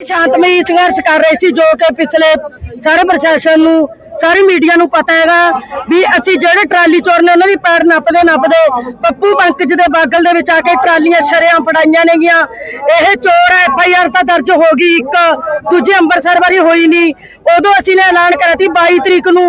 ਸ਼ਾਂਤਮਈ ਸੰਘਰਸ਼ ਕਰ ਰਹੇ ਸੀ, ਜੋ ਕਿ ਪਿਛਲੇ ਸਾਰੇ ਪ੍ਰਸ਼ਾਸਨ ਨੂੰ, ਸਾਰੇ ਮੀਡੀਆ ਨੂੰ ਪਤਾ ਹੈਗਾ ਵੀ ਅਸੀਂ ਜਿਹੜੇ ਟਰਾਲੀ ਚੋਰ ਨੇ, ਉਹਨਾਂ ਦੀ ਪੈਰ ਨੱਪਦੇ ਨੱਪਦੇ ਪੱਪੂ ਪੰਕਜ ਦੇ ਬਾਗਲ ਦੇ ਵਿੱਚ ਆ ਕੇ ਟਰਾਲੀਆਂ ਸ਼ਰਿਆਂ ਫੜਾਈਆਂ ਨੇਗੀਆਂ। ਇਹ ਚੋਰ ਐਫ ਆਈ ਆਰ ਤਾਂ ਦਰਜ ਹੋ ਗਈ ਇੱਕ, ਦੂਜੀ ਅੰਮ੍ਰਿਤਸਰ ਵਾਰੀ ਹੋਈ ਨਹੀਂ। ਉਦੋਂ ਅਸੀਂ ਨੇ ਐਲਾਨ ਕਰਿਆ ਸੀ 22 ਤਰੀਕ ਨੂੰ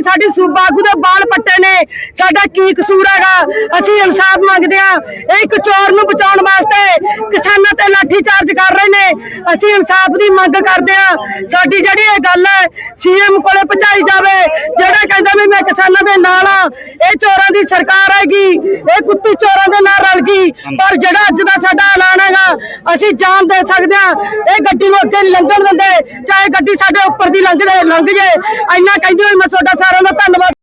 ਮੇਰੇ ਨਾਲ ਦੀ ਸਾਡੀ ਸੂਬਾ ਦੇ ਬਾਲ ਪੱਟੇ ਨੇ। ਸਾਡਾ ਕੀ ਕਸੂਰ ਹੈਗਾ? ਅਸੀਂ ਇਨਸਾਫ ਮੰਗਦੇ ਆ ਇਹ ਇੱਕ ਚੋਰ ਨੂੰ ਬਚਾਉਣ ਵਾਸਤੇ ਕਿਸਾਨਾਂ ਤੇ ਲਾਠੀ ਚਾਰਜ ਕਰ ਰਹੇ ਨੇ। ਅਸੀਂ ਇਨਸਾਫ ਦੀ ਮੰਗ ਕਰਦੇ ਆ ਸਾਡੀ ਜਿਹੜੀ ਇਹ ਗੱਲ ਹੈ ਸੀਐਮ ਕੋਲੇ ਪਹੁੰਚਾਈ ਜਾਵੇ, ਜਿਹੜਾ ਕਹਿੰਦਾ ਵੀ ਮੈਂ ਕਿਸਾਨਾਂ ਦੇ ਨਾਲ ਇਹ ਚੋਰਾਂ ਦੀ ਸਰਕਾਰ ਹੈਗੀ ਇਹ ਕੁੱਤੀ ਚੋਰਾਂ ਦੇ ਨਾਲ ਰਲ ਗਈ। ਪਰ ਜਿਹੜਾ ਅੱਜ ਦਾ ਸਾਡਾ ਐਲਾਨ ਹੈਗਾ ਅਸੀਂ ਜਾਨ ਦੇ ਸਕਦੇ ਆ ਇਹ ਗੱਡੀ ਨੂੰ ਅੱਗੇ ਨਹੀਂ ਲੰਘਣ ਦਿੰਦੇ ਚਾਹੇ ਗੱਡੀ ਸਾਡੇ ਉੱਪਰ ਦੀ ਲੰਘ ਜੇ ਲੰਘ ਜੇ ਇੰਨਾ ਕਹਿੰਦੇ ਹੋਏ ਮੈਂ ਤੁਹਾਡਾ ਸਾਰਿਆਂ ਦਾ ਧੰਨਵਾਦ।